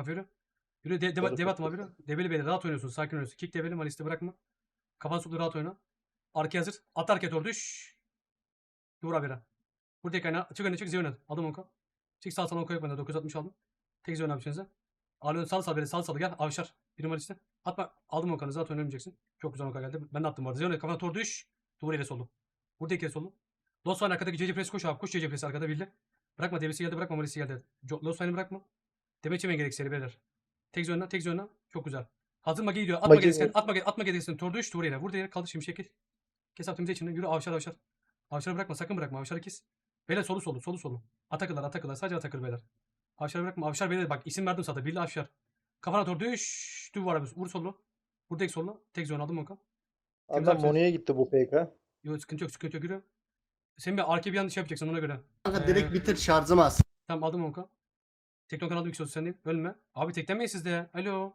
kafa yürü. Yürü de, de, dev atma abi yürü. Debeli beni rahat oynuyorsun. Sakin oynuyorsun. Kick debeli malisti bırakma. Kafanı suplu rahat oyna. Arkaya hazır. At arkaya doğru düş. Dur abi yere. Vur tek ayna. Çık önüne çık zeyne. Aldım onka. Çık sağ sağ onka yok bende. 960 aldım. Tek zeyne abi içinize. Alıyorsun sal sal beni sal sal gel. Avşar. Bir numara işte. Atma. Aldım onkanı zaten önemeyeceksin. Çok güzel onka geldi. Ben de attım bu arada. Zeyne kafana doğru düş. Duvar ile solu. Vur tek ile solu. Losfine arkadaki CC press koş abi. Koş CC press arkada bildi. Bırakma debisi geldi bırakma malisi geldi. Losfine'i bırakma. Demeç yemeyin gerek seri beyler. Tek zönle tek zönle. Çok güzel. Hazır magi gidiyor. Atma gerisken. Atma atma gerisken. Tor düş dur yere. Vur yere kaldı şimdi şekil. Kes attığımız içinde. Yürü avşar avşar. Avşarı bırakma sakın bırakma. Avşarı kes. Beyler solu solu solu solu. Atakırlar atakırlar. Sadece atakır beyler. Avşarı bırakma. Avşar beyler bak isim verdim zaten. Billi avşar. Kafana tor düş. Dur var abi. Vur solu. Vur tek solu. Tek zön aldım Okan. Temiz Adam Monu'ya gitti bu PK. Yok sıkıntı yok sıkıntı yok yürü. Sen bir arka bir yanlış yapacaksın ona göre. Kanka Ee, direkt bitir şarjım az. Tamam aldım Onka. Teknokan aldım Xos sen değil. Ölme. Abi teklemeyin siz de ya. Alo.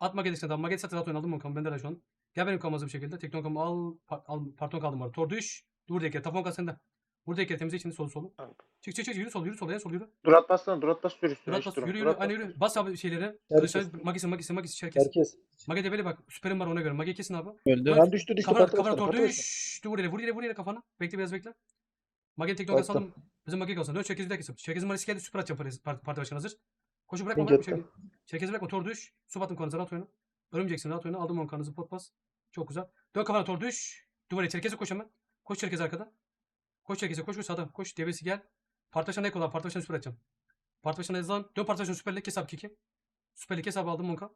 Atma gelirsen tamam. Maget satır at oynadım Onka. Bende de şu an. Gel benim kalmazı bir şekilde. Teknokan'ımı al. Pa- al parton kaldım var. Tor düş. Dur deke. Tafonka sende. Burada deke temizle içinde solu solu. Tamam. Çık çık çık yürü sol yürü sol en sol yürü. Durat bassana. Durat bas sür üstüne. Durat hiç bas durma. yürü yürü. Hani bas. yürü. Bas abi şeyleri. Herkes. Magisi magisi magisi çerkes. Herkes. Mage debeli bak. Süperim var ona göre. Mage kesin abi. Öldü. Lan düştü düştü. Kafana, kafana tor patla başına. düş. Dur yere vur yere vur yere kafana. Bekle biraz bekle. Mage teknokan Baktım. saldım. Bizim Mage kalsın. Dön çerkezi bir dakika. Çerkezin marisi geldi. Süper atacağım parti, parti, başkanı hazır. Koşu bırakma bırakma. Çerkezi, bırakma. Tor düş. Su battım kanınıza rahat oyna. Örümceksin rahat oyna. Aldım on kanınızı pot bas. Çok güzel. Dön kafana tor düş. Duvara çerkezi koş hemen. Koş çerkez arkada. Koş çerkeze koş koş sağdan. Koş devesi gel. Parti başkanı ek olan. Parti başkanı süper atacağım. Parti başkanı ezan. Dön parti başkanı süperlik kes abi kiki. Süperlik kes abi aldım onka.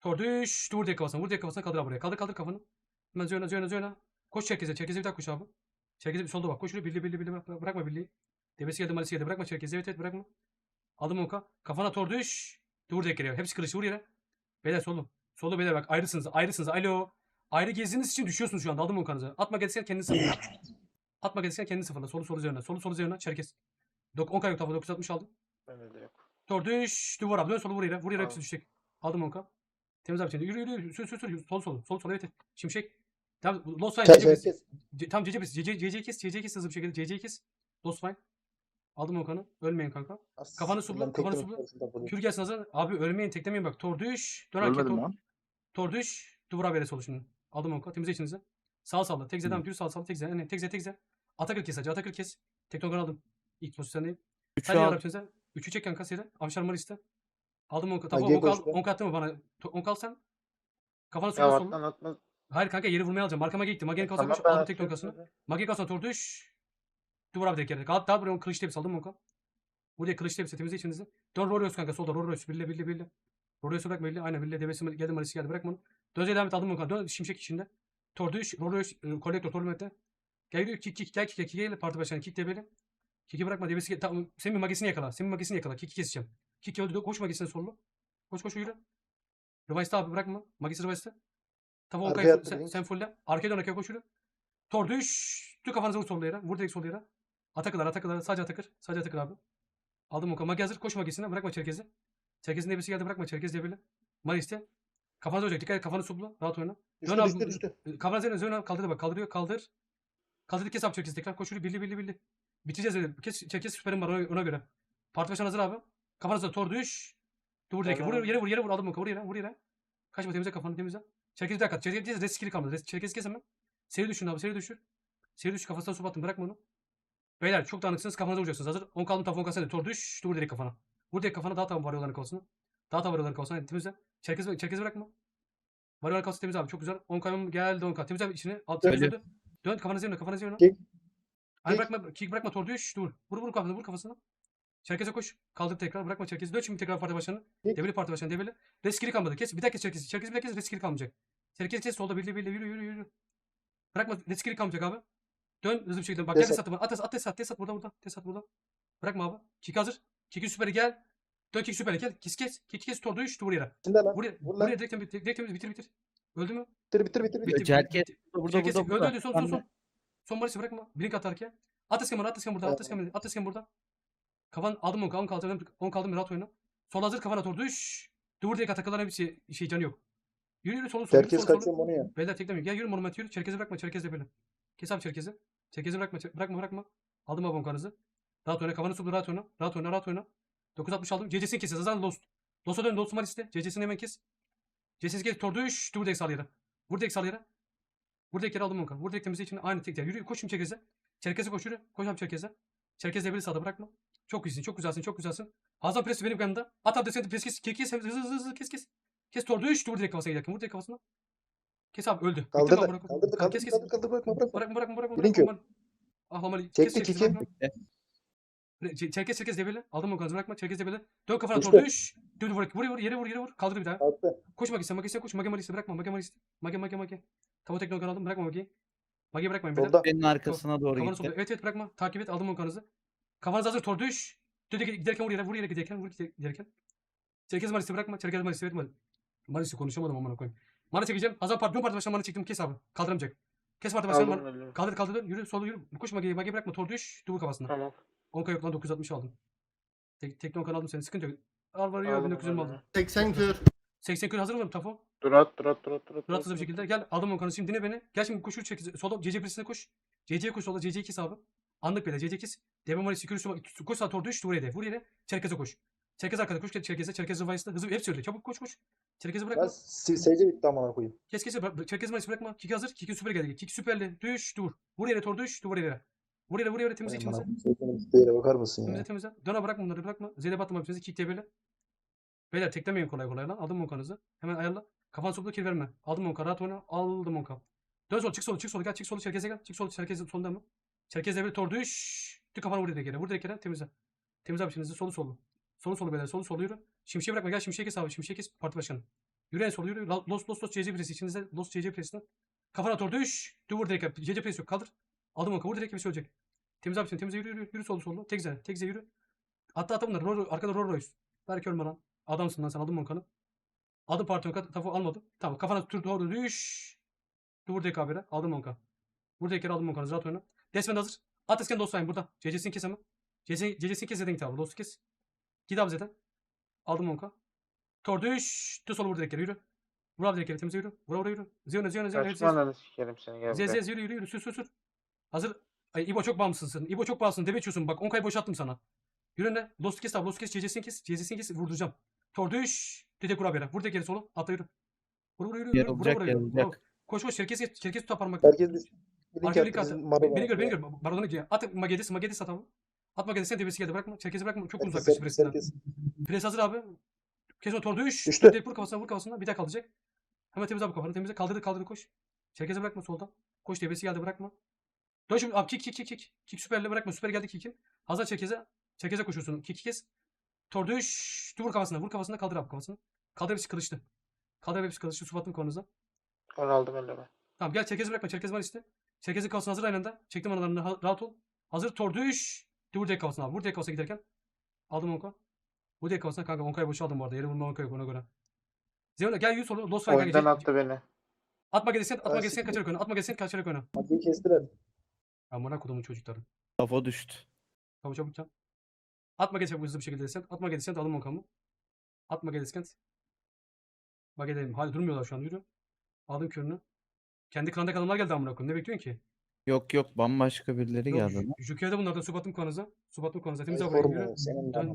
Tor düş. Vur diye kafasına. Vur diye kafasına kaldır abi buraya. Kaldır kaldır kafanı. Hemen zöyna zöyna zöyna. Koş çerkeze. Çerkeze bir daha koş abi. Çerkeze bir solda bak. Koş. Birli birli birli. Bırakma, bırakma birliği. Devesi geldi malisi geldi. Bırakma çerkeze. Evet evet bırakma. Aldım onka. Kafana tor düş. Dur geliyor. Hepsi kılıç vur yere. Beyler solu. Solu beyler bak ayrısınız. Ayrısınız. Alo. Ayrı gezdiğiniz için düşüyorsunuz şu anda. Aldım onkanızı. Atma gelirsen kendini sıfırla. Atma gelirsen kendini sıfırla. Solu solu üzerine. Solu solu üzerine. Çerkez. Dok 10 yok tafa 960 aldım. Bende de yok. Tor düş. Duvar abi. Dön solu vur yere. Vur yere hepsi düşecek. Aldım onka. Temiz abi şimdi. Yürü yürü yürü. Sür sür sür. Sol sol. Sol sol evet. Şimşek. Tamam. Lost Fine. CC kes. Tamam CC kes. CC CC kes. CC kes hızlı bir şekilde. CC kes. Lost Fine. Aldım onkanı. Ölmeyin kanka. As- Kafanı subla, Lan kafanı vuruyor. Kür gelsin hazır. Abi ölmeyin teklemeyin bak. Tor düş. Dön Ölmedim tor. lan. Tor düş. Duvara vere solu şimdi. Aldım onka. Temizle içinize. Sağ salla. Tek zeden yürü sağ salla. Tek zeden. Tek zeden tek zeden. Atakır kes hacı. Atakır kes. Teknogan aldım. İlk pozisyondayım. Al. yarab içinize. Üçü çeken kasiyede. Avşar Maris'te. Aldım onka. Tamam Mage'ye onka al. koştu. Onka attı mı bana? Al sen. Kafana Ya sola sol. atlan atma. Hayır kanka yeri vurmaya alacağım. Markama gitti. Mage'nin kalsana Tamam koş. Aldım tek atıyorum tonkasını. sana. Mage kalsana tor düş. Duvar abi tek yere. Gal daha buraya kılıç tepsi aldım onka. Buraya kılıç tepsi temizle içinizi. Dön Rorios kanka solda Rorios. Birle birle birle. Rorios'u bırakma birle. Aynen birle. Devesi geldi Marisi geldi. Bırakma onu. Dönze devam et aldım onka. Dön şimşek içinde. Tor düş. Rorios. e, Kolektör Torment'te. Gel yürü. Kick kick. Gel kick kick. Gel parti başkanı. Kick debeli. Kick'i bırakma. Devesi gel. Tamam. Senin magesini yakala. Senin magesini yakala. Kick'i keseceğim. Kick öldü. Koş magesine sollu. Koş koş yürü. Revice'da abi bırakma. Magesi Revice'da. Tamam Arkaya attı sen, sen fulle. Arkaya dön arkaya koş yürü. Tor düş. Tüm kafanıza vur sol yere. Vur direkt sol yere. Atakılar atakılar. Sadece atakır. Sadece atakır abi. Aldım Onkay. Magi hazır. Koş magesine. Bırakma Çerkez'i. Çerkez'in debisi geldi. Bırakma Çerkez debili. Maris'te. Kafanıza olacak. Dikkat et. Kafanı supla. Rahat oyna. Düştü Dön düştü abi. düştü. Kafanı üzerine üzerine al. kaldırdı bak. Kaldırıyor. Kaldır. Kaldırdı kes abi Çerkez'i tekrar. Koş yürü. Birli birli birli. Bitireceğiz öyle. Kes, Çerkez süperim var ona, ona göre. Parti başkanı hazır abi. Kafanıza tor düş. Dur direkt. Vur yere vur yere vur. Aldım Onkay. Vur yere. Vur yere. Kaçma temizle kafanı temizle. Çerkez bir dakika. Çerkez res skill'i kalmadı. Res- Çerkez kes hemen. Seri düşün abi. Seri düşür. Seri düş kafasına su battın. Bırakma onu. Beyler çok dağınıksınız. Kafanıza vuracaksınız. Hazır. 10 kaldım tafon kasene. Tor düş. Dur direkt kafana. Vur direkt kafana. Daha tam varıyorların kafasına. Daha tam varıyorların kafasına. Temizle. Çerkez, çerkez bırakma. Varıyorların kafası temiz abi. Çok güzel. 10 kalım geldi 10 kalım. Temizle abi içini. Al, temiz Öyle. dön. Kafanızı yanına. Kafanızı yanına. Kick. Hayır bırakma. Kick bırakma. Tor düş. Dur. Vur vur kafasına. Vur kafasına. Çerkeze koş. Kaldır tekrar. Bırakma Çerkez'i. Dön şimdi tekrar parti başkanı. Develi parti başkanı. Develi. Reskili kalmadı. Kes. Bir dakika Çerkez'i. Çerkez bir dakika reskili kalmayacak. Çerkez kes. Solda birli birli yürü yürü yürü. Bırakma. Reskili kalmayacak abi. Dön hızlı bir şekilde. Bak gel Desat. Tesat. At at Tesat. Tesat burada burada. Tesat burada. Bırakma abi. Kick hazır. Kick'in süperi gel. Dön kick süperi gel. Kick kes. Kick kes. Tor düş. Dur yere. Şimdi lan. Buraya, Vur lan. buraya direkt, direkt, direkt bitir bitir. Öldü mü? Bitir bitir bitir. bitir. Cerket. Burada Çerkez burada öldü burada. öldü son son son. Son barışı bırakma. Blink at arkaya. At burada, at esken burada, at burada, at esken burada. Kafan aldım 10 kaldım, kaldım, 10 kaldım rahat oyna. Sol hazır kafana tor düş. Dur diye katakıların bir şey, şey canı yok. Yürü yürü solu solu Herkes kaçıyor solu. Monu'ya. Beyler teklemiyor. Gel yürü monument yürü. Çerkezi bırakma. Çerkezi böyle. Kes abi çerkezi. Çerkezi bırakma. çer- bırakma bırakma. Aldım abi onkanızı. Rahat oyna. Kafanı suplu rahat oyna. Rahat oyna rahat oyna. 960 aldım. CC'sini keseceğiz. Zaten lost. Dosa dön. Dosa Maris'te. CC'sini hemen kes. CC'si kes. Tor düş. Dur direkt sal yere. Vur direkt sal yere. Vur direkt yere aldım Monka. Vur direkt temizliği içine. Aynı tek yer. Yürü. Koş şimdi Çerkez'e. Çerkez'e koş yürü. Koş abi Çerkez'e. Çerkez'e biri sağda bırakma. Çok iyisin. Çok güzelsin. Çok güzelsin. Hazan presi benim yanımda. At abi deseni pres kes. Kes kes. Hızlı hızlı hızlı kes kes. Kes tor düş. Dur direkt kafasına giderken. Vur direkt kafasına. Kes abi öldü. Kaldırdı. bırak. Kaldırdı. Tamam, Kaldırdı. kes kes. Kaldırdı. Kaldırdı. Bırakma bırakma. Bırakma bırakma bırakma. Bırakma. ki. Aman. Ah Mamali. Çekti, kiki. bırakma. Çerkez çerkez debeli. Aldım mı kanızı bırakma. Çerkez debeli. Dön kafana Düştü. tor düş. Dön vur vur vur yere vur yere vur. Kaldır bir daha. Kalktı. Koş Magis'e Magis'e koş. Mage Magis'e bırakma. Mage Magis'e. Mage Mage Mage. Tavo teknoloji aldım. Bırakma Mage'yi. Mage'yi bırakmayın. Solda. Benim arkasına doğru Kafanı gitti. Evet evet bırakma. Takip et. Aldım mı kanızı. Kafanız hazır. Tor düş. Dön giderken vur yere. Vur yere giderken. Vur giderken. Çerkez Maris'i bırakma. Çerkez Maris'i verme. Maris'i konuşamadım amına koyayım. Mana çekeceğim. Hazır part. Dön parti başına mana çektim. Kes abi. Kaldıramayacak. Kes parti başına. Aldım mana-. Kaldır kaldır dön. Yürü. Solu yürü. Koş Mage'yi. Mage'yi bırakma. Tor düş. Dur kafasına. Tamam. 10 yok lan 960 aldım. Tek, tekno aldım seni. Sıkıntı yok. Al var ya Aldım 1920 aldım. elimi. 80 kür. 80 kilo hazır mıyım Tafo? Durat durat durat durat. Rahat hızlı bir şekilde. Gel aldım 10 kanı. Şimdi dinle beni. Gel şimdi koşur çek. Solda CC presine koş. CC'ye koş solda. CC kes abi. Anlık böyle. CC kes. Demem var. Sikürüsü var. Koş sağa doğru düş. Vur yere. Vur yere. Çerkeze koş. Çerkez arkada koş. Çerkeze. Çerkeze Vice'da. Hızlı. Hepsi öyle. Çabuk koş koş. Çerkeze Ben bırakma. S- SC bitti amına koyayım. Kes kes. Çerkez Vice bırakma. Kiki hazır. Kiki süper geldi. Kiki süperli. Düş. Dur. Vur yere. Tor düş. Dur vur yere. Vur yere. Vur yere. Temizle bittiği yere bakar mısın Temizle ya? temizle. Döne bırakma bunları bırakma. Zeynep atma hepinizi. Kick diye böyle. Beyler teklemeyin kolay kolay lan. Aldım monkanızı. Hemen ayarla. Kafan soplu kir verme. Aldım monka. Rahat oyna. Aldım monka. Dön sol çık sol çık sol gel çık sol çerkeze gel. Çık sol çerkeze solunda mı? Çerkeze bir tor düş. Tük kafanı vur direkt yere. Vur direkt yere temizle. Temizle abi şimdi solu solu. Solu solu beyler. Solu solu yürü. Bırakma. Gel şimşeği kes abi. Şimşeği kes. Parti başkanı. Yürü en solu Los los los CC presi içinizde. Los CC presine. Kafana tor düş. Dur direkt. CC presi yok. Kaldır. Aldım monka. Vur direkt şey olacak. Temiz abi şimdi. Temize yürü yürü. Yürü solu solu. Tek güzel. Tek güzel yürü. Atla atla bunları. Roro, arkada Rolls Royce. Berk ölme lan. Adamsın lan sen aldın monkanı. Aldım parti monka. Tafu almadım. Tamam kafana tur doğru düş. Dur direkt habere. Aldım monka. Burada kere aldım monkanı. Rahat oyna. Desmen hazır. At esken dostayım burada. CC'sini kes. CC, CC'sini kes zaten git abi. Dostu kes. Git abi zaten. Aldım monka. Tor düş. Düz solu vur yere yürü. Vur abi direkt yere temize yürü. Vura vura yürü. Ziyona ziyona ziyona. hepsi- Kaçma ananı sikerim seni gel Zez buraya. zez yürü yürü yürü sür sür sür. Hazır. Ay İbo çok bağımsızsın. İbo çok bağımsızsın. Debe içiyorsun. Bak 10 kay boşalttım sana. Yürü ne? Lost kes abi. Lost kes. CC'sini kes. CC'sini kes. Vurduracağım. Tor düş. Dede kur habere. Vur tek geri solu. Atla yürü. Vur vur yürü. yürü. Vura vura yürü. Koş koş. Çerkez kes. Çerkez tut parmak. Herkes Arka Beni gör beni gör. Baron'a gidiyor. At Magedis. Magedis at Atma kendisine tepesi geldi. Bırakma. Çerkezi bırakma. Çok uzaklaştı presinden. Pres hazır abi. Kes o tordu 3. Düştü. Vur kafasına vur kafasına. Bir daha kalacak. Hemen temizle bu kafanı. Temizle. Kaldırdı kaldırdı koş. Çerkezi bırakma soldan. Koş tepesi geldi bırakma. Dön şimdi abi kick kick kick kick. Kick süperle bırakma. Süper geldi kick'in. Hazır çerkeze. Çerkeze koşuyorsun. Kick kes. Tordu 3. Vur kafasına. Vur kafasına kaldır abi kafasını. Kaldır hepsi kılıçtı. Kaldır hepsi kılıçtı. Su battım konunuza. Onu aldım öyle ben. Tamam gel çerkezi bırakma. Çerkez var işte. Çerkezi kalsın hazır aynı anda. Çektim analarını. Rahat ol. Hazır tordu 3 vur kafasına abi. Vur kafasına giderken. Aldım onka. Vur kafasına kanka. Onkayı boşaldım bu arada. Yere vurma onka yok ona göre. Zeyno gel yüz solu. Lost Fire Oyundan attı beni. Atma gelirsen, atma siktir. kaçarak oyna. Atma gelirsen kaçarak oyna. Makiyi kestiler. Amına kodumun çocukları. Kafa düştü. Çabuk çabuk çabuk. Atma gelirsen hızlı bir şekilde desent. Atma gelirsen de alın onkamı. Atma gelirsen. Bak edelim. Hadi durmuyorlar şu an yürü. Aldım körünü. Kendi klanda kalanlar geldi amına koyayım. Ne bekliyorsun ki? Yok yok bambaşka birileri Yok, geldi. lan. Jukev'de bunlardan Subat'ın kanıza. Subat'ın kanıza. Temiz Ay, yürü. senin amına